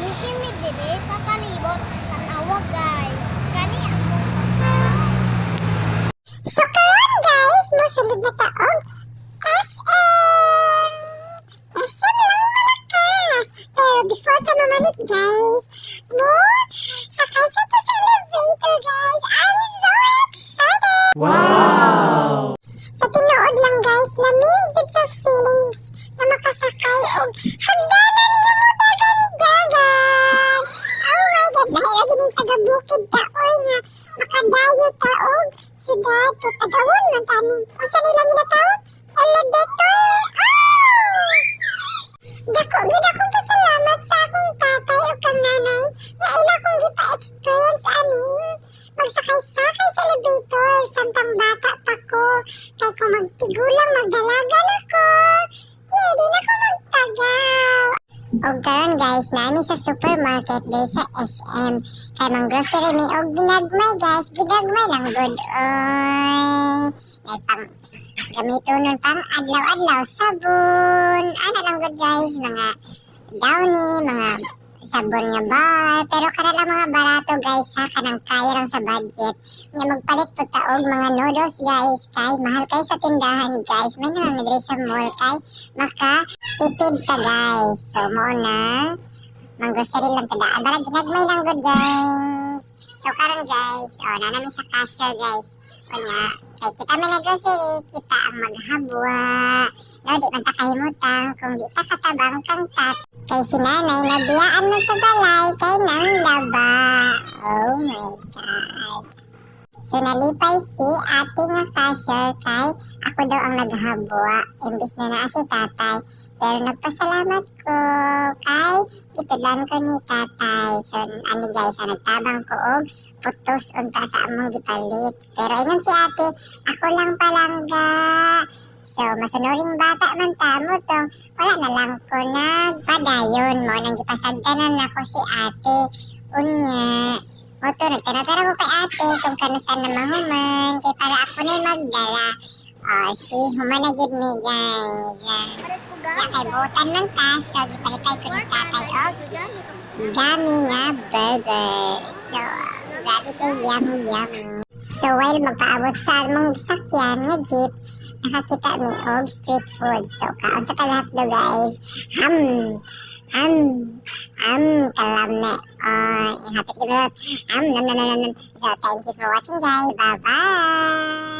Kani kimi dire sa palibot tanawa guys. Kani among So karon guys, mosulod na taog SM! SM lang malakas! Pero before ka mamalit guys, mo, sakay sa to sa elevator guys! I'm so excited! Wow! Sa tinuod lang guys, lamig sa feelings na makasakay og taga-bukid taoy nga makadayo taog syudad kay tagawon man taning asa nila ginatawag elevator! Ouch dako gid akong pasalamat sa akong tatay o kang nanay na ila kong gipa-experience ani. Magsakay-sakay sa elevator samtang bata pa ko. Kay kung magtigulang magdalagan ako guys nami sa supermarket day sa SM kay mang grocery mi og ginagmay guys. Ginagmay lang good oy. May pang gamito nun pang adlaw-adlaw sabon. Ano lang good guys mga downy mga sabon nga bar. Pero kana lang mga barato guys ha kanang kaya lang sa budget. Nga magpalit po taog mga noodles guys. Kay mahal kay sa tindahan guys. May naman sa mall kay maka tipid ka guys. So mo na mang grocery lang tada abara ginagmay lang good guys. So karon guys oh na namin sa cashier guys. Kanya kay kita man na grocery kita ang maghabwa no di man ta kahimutang kung di ta katabang kang tat. Kay si nanay nabiyaan mo sa balay kay nang laba. Oh my god. So nalipay si ate nga cashier kay ako daw ang naghabwa imbis na naa si tatay. Pero nagpasalamat ko kay itudlan ko ni tatay. So ani guys, ang nagtabang ko og putos unta sa among gipalit. Pero ingon si ate, ako lang palangga. So masunuring bata man tamo tong wala na lang ko nagpadayon mo nang gipasadtanan ako si ate. Unya, Oto, nagtanatara ko kay ate kung kanasan na mahuman. Kay para ako na magdala. Oh, si human na gid mi guys. ko Ya kay butan ng tas. So, gipalipay ko ni tatay og gami nga burger. So, grabe kay yummy yummy. So, while magpaabot sa among sakyan nga jeep, nakakita mi og street food. So, kaon sa kalahat do guys. Ham! Ham! Ham! Kalame. Oh, happy to Ham! Nam nam nam nam nam. So, thank you for watching guys. Bye-bye!